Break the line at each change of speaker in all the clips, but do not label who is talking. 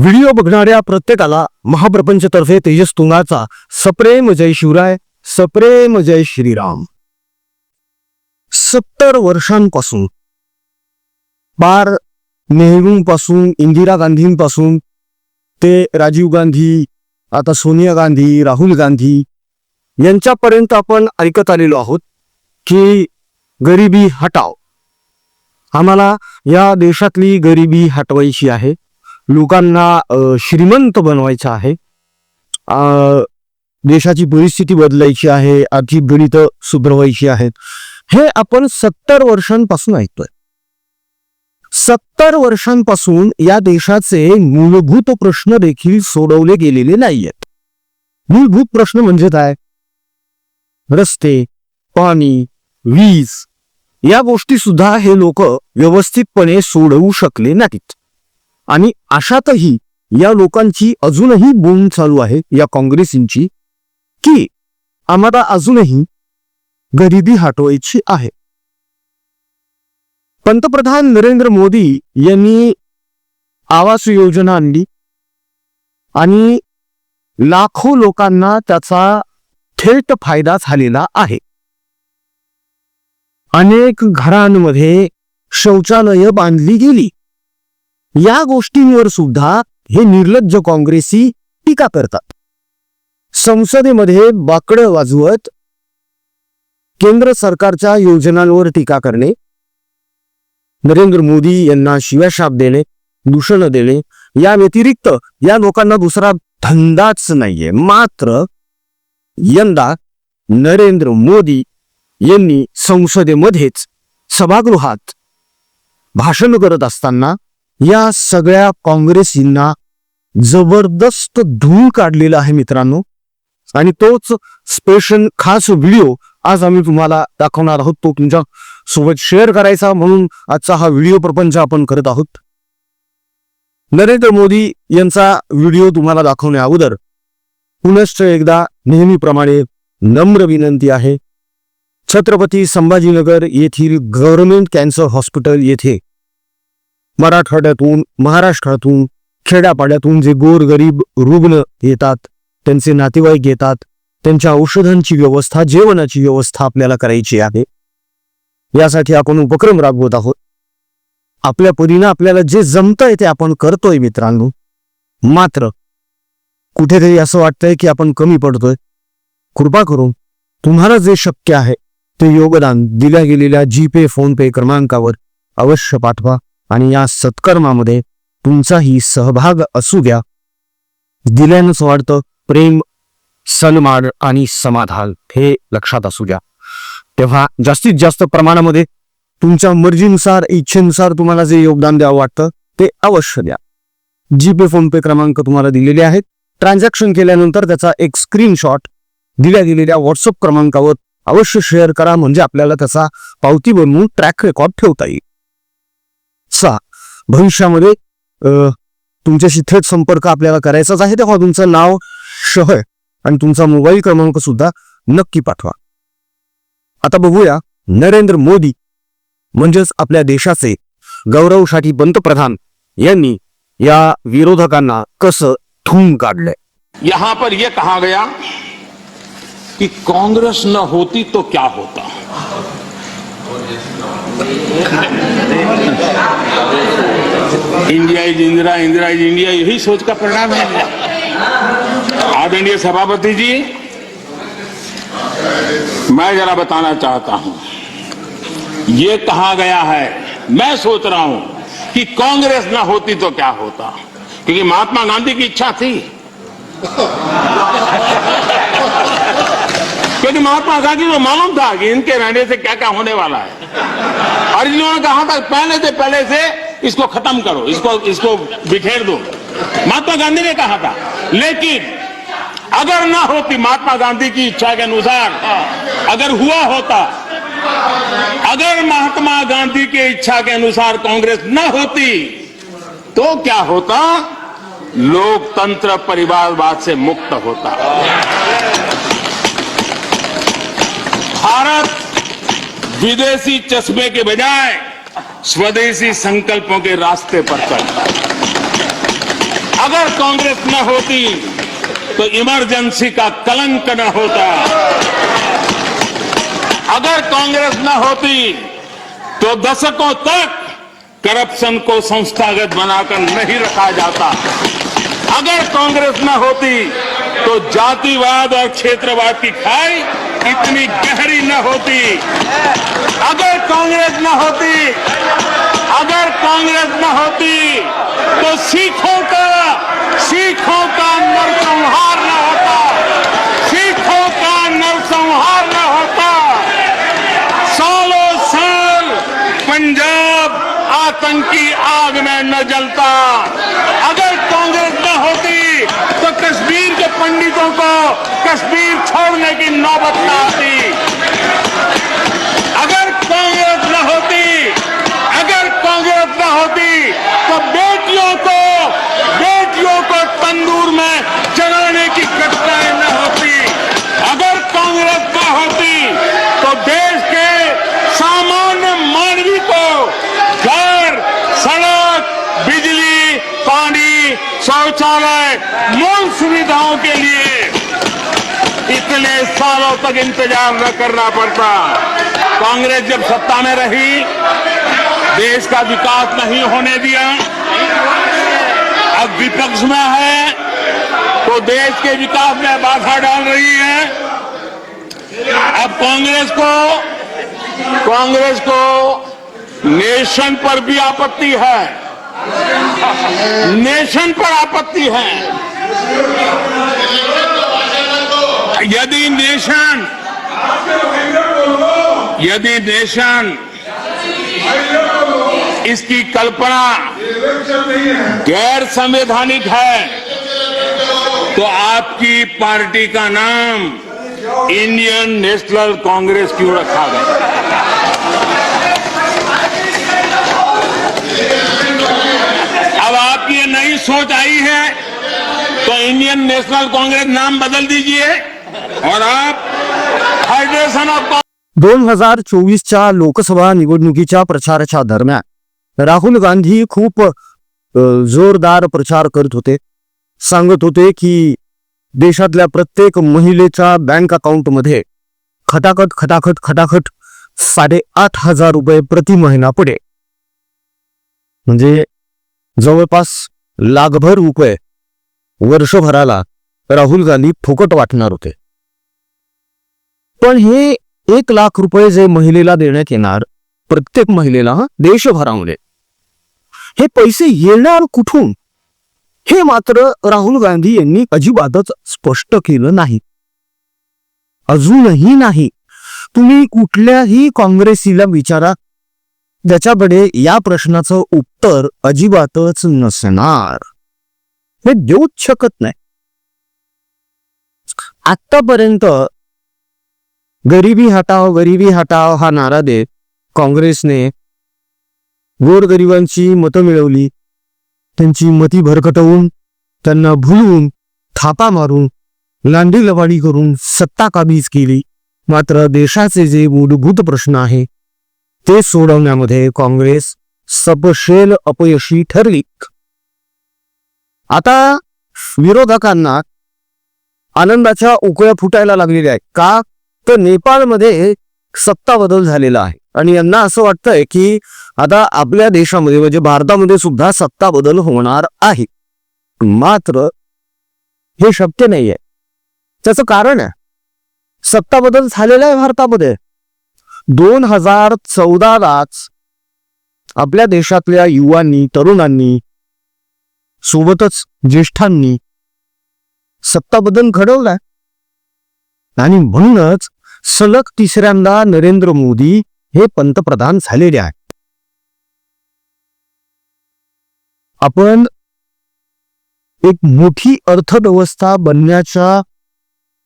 Video बघणाऱ्या प्रत्येकाला महाप्रपंचतर्फे तेजस तुंगाचा सप्रेम जय शिवराय सप्रेम जय श्रीराम. सत्तर वर्षांपासून पार नेहरूंपासून इंदिरा गांधींपासून ते राजीव गांधी आता सोनिया गांधी राहुल गांधी यांच्यापर्यंत आपण ऐकत आलेलो आहोत की गरिबी हटाव. आम्हाला या देशातली गरिबी हटवायची आहे. लोकांना श्रीमंत बनवायचं आहे. अ, देशाची परिस्थिती बदलायची आहे आर्थिक गणित सुधरवायची आहेत. हे आपण सत्तर वर्षांपासून ऐकतोय. सत्तर वर्षांपासून या देशाचे मूलभूत प्रश्न देखील सोडवले गेलेले नाहीयेत. मूलभूत प्रश्न म्हणजे काय? रस्ते पाणी वीज या गोष्टी सुद्धा हे लोक व्यवस्थितपणे सोडवू शकले नाहीत. आणि अशातही या लोकांची अजूनही बोंब चालू आहे या काँग्रेसींची की आम्हाला अजूनही गरिबी हटवायची आहे. पंतप्रधान नरेंद्र मोदी यांनी आवास योजना आणली आणि लाखो लोकांना त्याचा थेट फायदा झालेला आहे. अनेक घरांमध्ये शौचालय बांधली गेली. या गोष्टींवर सुद्धा हे निर्लज्ज काँग्रेसी टीका करतात. संसदेमध्ये बाकडं वाजवत केंद्र सरकारच्या योजनांवर टीका करणे नरेंद्र मोदी यांना शिवाशाप देणे दूषण देणे या व्यतिरिक्त या लोकांना दुसरा धंदाच नाहीये. मात्र यंदा नरेंद्र मोदी यांनी संसदेमध्येच सभागृहात भाषण करत असताना या सगळ्या काँग्रेसींना जबरदस्त धूळ काढलेला आहे मित्रांनो. आणि तोच स्पेशल खास व्हिडिओ आज आम्ही तुम्हाला दाखवणार आहोत. तो तुमच्यासोबत शेअर करायचा म्हणून आजचा हा व्हिडिओ प्रपंच आपण करत आहोत. नरेंद्र मोदी यांचा व्हिडिओ तुम्हाला दाखवण्या अगोदर पुनश्च एकदा नेहमीप्रमाणे नम्र विनंती आहे. छत्रपती संभाजीनगर येथील गव्हर्नमेंट कॅन्सर हॉस्पिटल येथे मराठवाड्यातून महाराष्ट्रातून खेड्यापाड्यातून जे गोरगरीब रुग्ण येतात त्यांचे नातेवाईक येतात त्यांच्या औषधांची व्यवस्था जेवणाची व्यवस्था आपल्याला करायची आहे. यासाठी आपण उपक्रम राबवत आहोत. आपल्या परीनं आपल्याला जे जमतंय ते आपण करतोय मित्रांनो. मात्र कुठेतरी असं वाटतंय की आपण कमी पडतोय. कृपा करून तुम्हाला जे शक्य आहे ते योगदान दिल्या गेलेल्या जी पे फोन पे क्रमांकावर अवश्य पाठवा. आणि या सत्कर्मामध्ये तुमचाही सहभाग असू द्या. दिल्यानंच वाढतं प्रेम सन्मान आणि समाधान हे लक्षात असू द्या. तेव्हा जास्तीत जास्त प्रमाणामध्ये तुमच्या मर्जीनुसार इच्छेनुसार तुम्हाला जे योगदान द्यावं वाटतं ते अवश्य द्या. जीपे फोनपे क्रमांक तुम्हाला दिलेले आहेत. ट्रान्झॅक्शन केल्यानंतर त्याचा एक स्क्रीनशॉट दिल्या गेलेल्या व्हॉट्सअप क्रमांकावर अवश्य शेअर करा म्हणजे आपल्याला त्याचा पावती बनवून ट्रॅक रेकॉर्ड ठेवता येईल. भविष्यामध्ये तुमच्याशी थेट संपर्क आपल्याला करायचाच आहे तेव्हा तुमचं नाव शहर आणि तुमचा मोबाईल क्रमांक सुद्धा नक्की पाठवा. आता बघूया नरेंद्र मोदी म्हणजेच आपल्या देशाचे गौरवशाठी पंतप्रधान यांनी या विरोधकांना कसं थुम काढलंय?
यहां पर यह कहा गया कि कांग्रेस न होती तो क्या होता? India is Indira Indira is India यही सोच का परिणाम है। आदरणीय सभापति जी, मैं जरा बताना चाहता हूँ। ये कहा गया है, मैं सोच रहा हूँ कि कांग्रेस न होती तो क्या होता? क्योंकि महात्मा गांधी की इच्छा थी। क्योंकि महात्मा गांधी को मालूम था कि इनके रहने से क्या क्या होने वाला है। और इन्होंने कहा था, पहले से पहले से इसको खत्म करो, इसको इसको बिखेर दो। महात्मा गांधी ने कहा था, लेकिन अगर ना होती महात्मा गांधी की इच्छा के अनुसार, अगर हुआ होता, अगर महात्मा गांधी की इच्छा के अनुसार कांग्रेस न होती तो क्या होता? लोकतंत्र परिवारवाद से मुक्त होता। भारत विदेशी चश्मे के बजाय स्वदेशी संकल्पों के रास्ते पर चलता अगर कांग्रेस न होती तो इमरजेंसी का कलंक न होता। अगर कांग्रेस न होती तो दशकों तक करप्शन को संस्थागत बनाकर नहीं रखा जाता। अगर कांग्रेस न होती तो जातिवाद और क्षेत्रवाद की खाई इतनी गहरी न होती। अगर कांग्रेस न होती, अगर कांग्रेस न होती तो सिखों का सिखों का नरसंहार न होता, सिखों का नरसंहार न होता। सालों साल पंजाब आतंकी आग में न जलता। कश्मीर छोड़ने की नौबत न तक इंतज़ार न करना पड़ता। कांग्रेस जब सत्ता में रही, देश का विकास नहीं होने दिया। अब विपक्ष में है तो देश के विकास में बाधा डाल रही है। अब कांग्रेस को कांग्रेस को नेशन पर भी आपत्ति है। नेशन पर आपत्ति है। यदि नेशन यदि नेशन इसकी कल्पना गैर संवैधानिक है तो आपकी पार्टी का नाम इंडियन नेशनल कांग्रेस क्यों रखा गया? अब आपकी ये नई सोच आई है तो इंडियन नेशनल कांग्रेस नाम बदल दीजिए।
दोन हजार चोवीसच्या लोकसभा निवडणुकीच्या प्रचाराच्या दरम्यान राहुल गांधी खूप जोरदार प्रचार करत होते. सांगत होते की देशातल्या प्रत्येक महिलेच्या बँक अकाउंटमध्ये खटाखट खटाखट खटाखट साडेआठ हजार रुपये प्रति महिना पडे. म्हणजे जवळपास लाखभर रुपये वर्षभराला राहुल गांधी फुकट वाटणार होते. पण हे एक लाख रुपये जे महिलेला देण्यात येणार प्रत्येक महिलेला देशभरामध्ये हे पैसे येणार कुठून? हे मात्र राहुल गांधी यांनी अजिबातच स्पष्ट केलं नाही. अजूनही नाही. तुम्ही कुठल्याही काँग्रेसीला विचारा त्याच्याकडे या प्रश्नाचं उत्तर अजिबातच नसणार. हे देऊच शकत नाही. आतापर्यंत गरिबी हटाव गरिबी हटाव हा नारा देत काँग्रेसने गोरगरिबांची मतं मिळवली. त्यांची मती भरकटवून त्यांना भुलवून थापा मारून लांडी लवाडी करून सत्ता काबीज केली. मात्र देशाचे जे मूलभूत प्रश्न आहे ते सोडवण्यामध्ये काँग्रेस सपशेल अपयशी ठरली. आता विरोधकांना आनंदाच्या उकळ्या फुटायला लागलेल्या आहेत. का? तर नेपाळमध्ये सत्ता बदल झालेला आहे. आणि यांना असं वाटतंय की आता आपल्या देशामध्ये म्हणजे भारतामध्ये सुद्धा सत्ता बदल होणार आहे. मात्र हे शक्य नाहीये. त्याचं कारण आहे. सत्ता बदल झालेला आहे भारतामध्ये. दोन हजार चौदालाच आपल्या देशातल्या युवांनी तरुणांनी सोबतच ज्येष्ठांनी सत्ता बदल घडवलाय. आणि म्हणूनच सलग तिसऱ्यांदा नरेंद्र मोदी हे पंतप्रधान झालेले आहे आपण एक मोठी अर्थव्यवस्था बनण्याच्या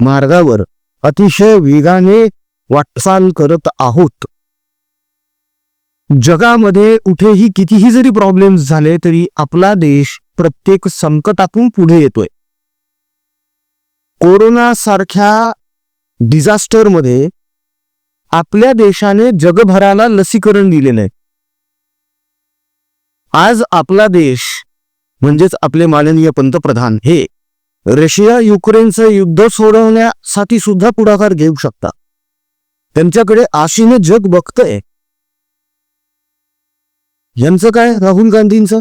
मार्गावर अतिशय वेगाने वाटचाल करत आहोत. जगामध्ये कुठेही कितीही जरी प्रॉब्लेम्स झाले तरी आपला देश प्रत्येक संकटातून पुढे येतोय. कोरोना सारख्या डिझास्टरमध्ये आपल्या देशाने जगभराला लसीकरण दिलेलं आहे आज आपला देश म्हणजेच आपले माननीय पंतप्रधान हे रशिया युक्रेनचं युद्ध सोडवण्यासाठी सुद्धा पुढाकार घेऊ शकता त्यांच्याकडे आशीने जग बघतंय. यांचं काय? राहुल गांधींचं?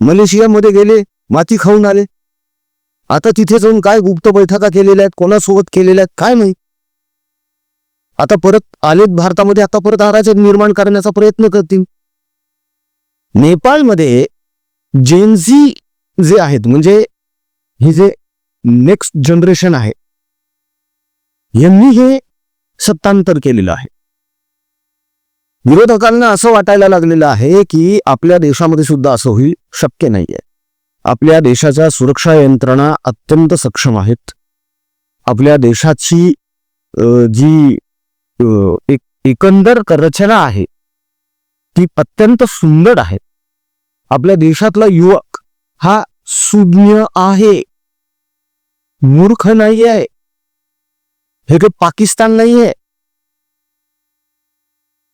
मलेशियामध्ये गेले माती खाऊन आले. आता तिथे जाऊन काय गुप्त बैठका केलेल्या आहेत कोणासोबत केलेल्या आहेत काय नाही आता परत आलेत भारतामध्ये आता परत अराजक निर्माण करण्याचा प्रयत्न करतील. नेपाळमध्ये जेनझी जे आहेत म्हणजे हे जे नेक्स्ट जनरेशन आहे यांनी हे सत्तांतर केलेलं आहे. विरोधकांना असं वाटायला लागलेलं आहे की आपल्या देशामध्ये सुद्धा असं होईल शक्य नाहीये. आपल्या देशाच्या सुरक्षा यंत्रणा अत्यंत सक्षम आहेत. आपल्या देशाची जी एक एकंदर रचना आहे ती अत्यंत सुंदर आहे. आपल्या देशातला युवक हा सुज्ञ आहे मूर्ख नाही आहे हे काही पाकिस्तान नाही आहे.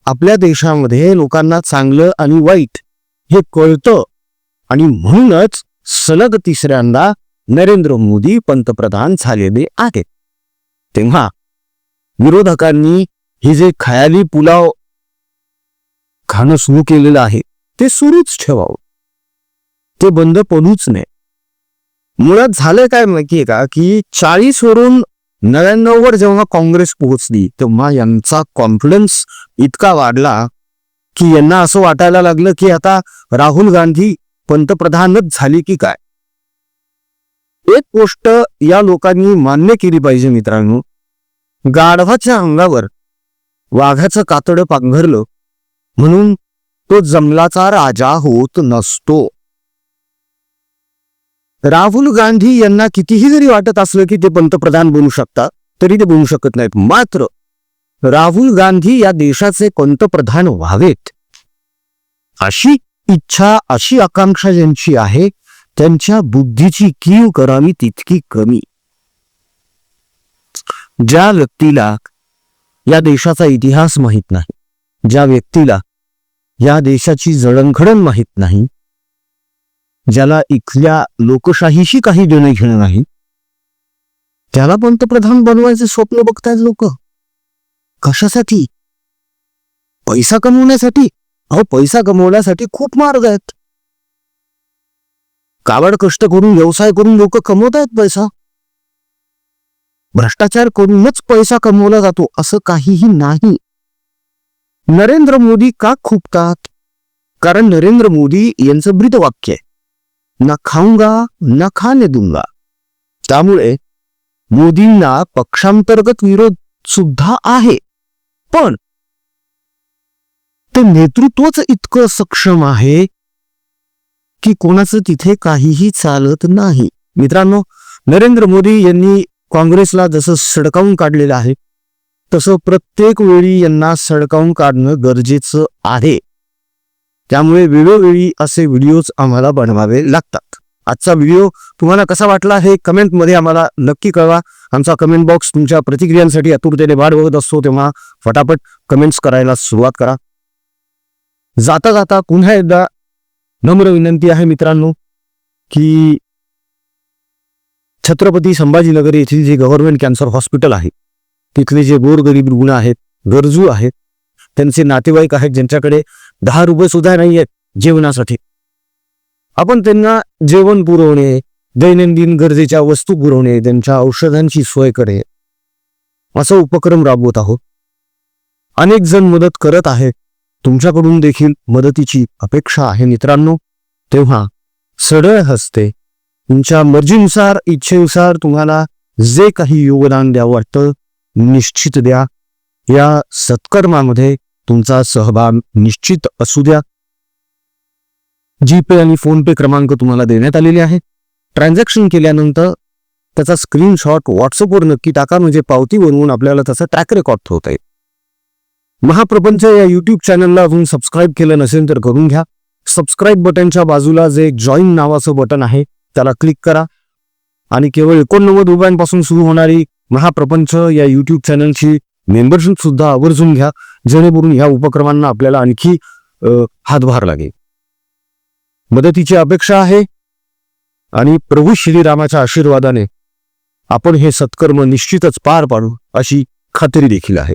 आपल्या देशामध्ये लोकांना चांगलं आणि वाईट हे कळतं आणि म्हणूनच सलग तिसऱ्यांदा नरेंद्र मोदी पंतप्रधान झालेले आहेत. तेव्हा विरोधकांनी हे जे खयाली पुलाव खाणं सुरू केलेलं आहे ते सुरूच ठेवावं. ते बंद पडूच नये. मुळात झालं काय माहितीये का की चाळीस वरून नव्याण्णव वर जेव्हा काँग्रेस पोहोचली तेव्हा यांचा कॉन्फिडन्स इतका वाढला की यांना असं वाटायला लागलं की आता राहुल गांधी पंतप्रधानच झाली की काय? एक गोष्ट या लोकांनी मान्य केली पाहिजे मित्रांनो. गाढवाच्या अंगावर वाघाचं कातडं पांघरलं म्हणून तो जंगलाचा राजा होत नसतो. राहुल गांधी यांना कितीही जरी वाटत असलं की ते पंतप्रधान बनू शकतात तरी ते बनू शकत नाहीत. मात्र राहुल गांधी या देशाचे पंतप्रधान व्हावेत. अशी इच्छा अशी आकांक्षा ज्यांची आहे त्यांच्या बुद्धीची कीव करावी तितकी कमी. ज्या व्यक्तीला या देशाचा इतिहास माहीत नाही ज्या व्यक्तीला या देशाची जडणघडण माहीत नाही ज्याला इथल्या लोकशाहीशी काही देणं घेणं नाही त्याला पंतप्रधान बनवायचे स्वप्न बघतायत लोक. कशासाठी? पैसा कमवण्यासाठी? अहो पैसा कमवण्यासाठी खूप मार्ग आहेत. कावड कष्ट करून व्यवसाय करून लोक कमवत आहेत पैसा. भ्रष्टाचार करूनच पैसा कमवला जातो असं काहीही नाही. नरेंद्र मोदी का खुपतात? कारण नरेंद्र मोदी यांचं ब्रीद वाक्य आहे. ना खाऊंगा ना खाने दुंगा. त्यामुळे मोदींना पक्षांतर्गत विरोध सुद्धा आहे. पण ते नेतृत्वच इतकं सक्षम आहे की कोणाचं तिथे काहीही चालत नाही. मित्रांनो नरेंद्र मोदी यांनी काँग्रेसला जसं सडकावून काढलेलं आहे तसं प्रत्येक वेळी यांना सडकावून काढणं गरजेचं आहे. त्यामुळे वेळोवेळी असे व्हिडिओज आम्हाला बनवावे लागतात. आजचा व्हिडिओ तुम्हाला कसा वाटला हे कमेंटमध्ये आम्हाला नक्की कळवा. आमचा कमेंट बॉक्स तुमच्या प्रतिक्रियांसाठी आतुरतेने वाट बघत असतो तेव्हा फटाफट कमेंट्स करायला सुरुवात करा. जाता जाता पुन्हा एकदा नम्र विनंती आहे मित्रांनो की छत्रपती संभाजीनगर येथील जे गव्हर्नमेंट कॅन्सर हॉस्पिटल आहे तिथले जे गोरगरीब रुग्ण आहेत गरजू आहेत त्यांचे नातेवाईक आहेत ज्यांच्याकडे दहा रुपये सुद्धा नाही आहेत जेवणासाठी. आपण त्यांना जेवण पुरवणे दैनंदिन गरजेच्या वस्तू पुरवणे त्यांच्या औषधांची सोय करणे असा उपक्रम राबवत आहोत. अनेक जण मदत करत आहेत तुमच्याकडून देखील मदतीची अपेक्षा आहे मित्रांनो. तेव्हा सरळ हसते तुमच्या मर्जीनुसार इच्छेनुसार तुम्हाला जे काही योगदान द्यावं वाटतं निश्चित द्या. या सत्कर्मामध्ये तुमचा सहभाग निश्चित असू द्या. जीपे आणि फोन पे क्रमांक तुम्हाला देण्यात आलेले आहे ट्रान्झॅक्शन केल्यानंतर त्याचा स्क्रीनशॉट व्हॉट्सअपवर नक्की टाका म्हणजे पावती बनवून आपल्याला त्याचा ट्रॅक रेकॉर्ड ठेवता येईल. महाप्रपंच या युट्यूब चॅनलला अजून सबस्क्राईब केलं नसेल तर करून घ्या. सबस्क्राईब बटनच्या बाजूला जे जॉईन नावाचं बटन आहे त्याला क्लिक करा. आणि केवळ एकोणनव्वद रुपयांपासून सुरू होणारी महाप्रपंच या युट्यूब चॅनलची मेंबरशिप सुद्धा आवर्जून घ्या. जेणेकरून ह्या उपक्रमांना आपल्याला आणखी हातभार लागेल.
मदतीची अपेक्षा आहे. आणि प्रभू श्रीरामाच्या आशीर्वादाने आपण हे सत्कर्म निश्चितच पार पाडू अशी खात्री देखील आहे.